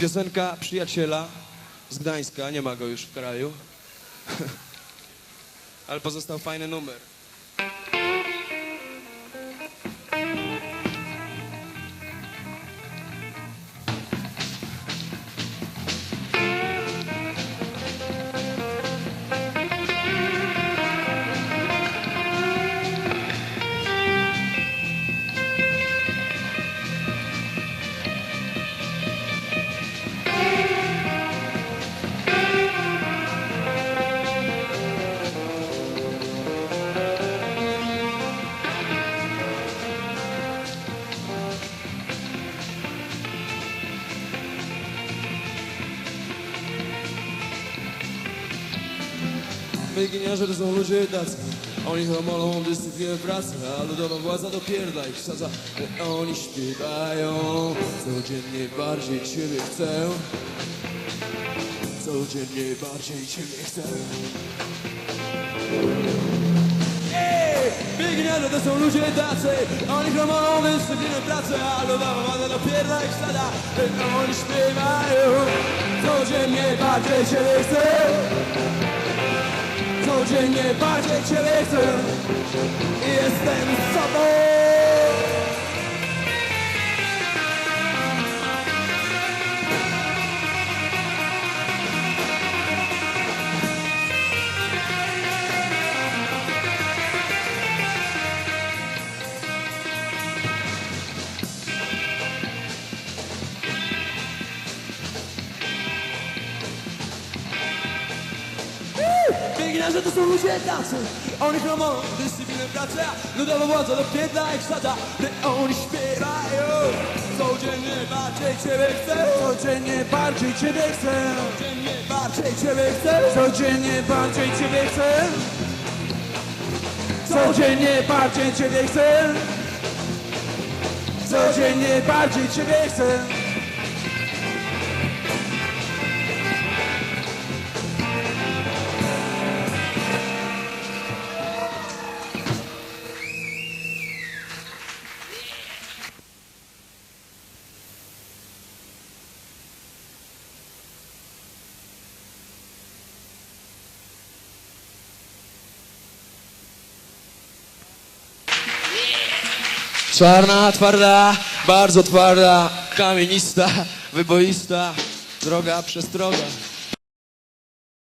Piosenka przyjaciela z Gdańska, nie ma go już w kraju. Ale pozostał fajny numer. Wyginiarze to są ludzie tacy. Oni homolą dyscyplinę pracy A ludowa władza dopierda ich wsadza oni śpiewają. Codziennie bardziej Ciebie chcę. Codziennie bardziej Ciebie chcę. Ej! Wyginiarze to są ludzie tacy. Oni homolą dyscyplinę pracy A ludowa władza dopierda ich wsadza Że oni śpiewają. Codziennie bardziej Ciebie chcę Codziennie bardziej Ciebie chcę jestem Wyginiarze to są ludzie tacy. Oni chromą dyscyplinę pracę Ludowa władza dopiedla ich sadza Gdy oni śpiewają. Codziennie bardziej Ciebie chcę. Codziennie bardziej Ciebie chcę. Codziennie bardziej Ciebie chcę. Codziennie bardziej Ciebie chcę. Codziennie bardziej Ciebie chcę. Codziennie bardziej Ciebie chcę Czarna, twarda, bardzo twarda Kamienista, wyboista Droga, przestroga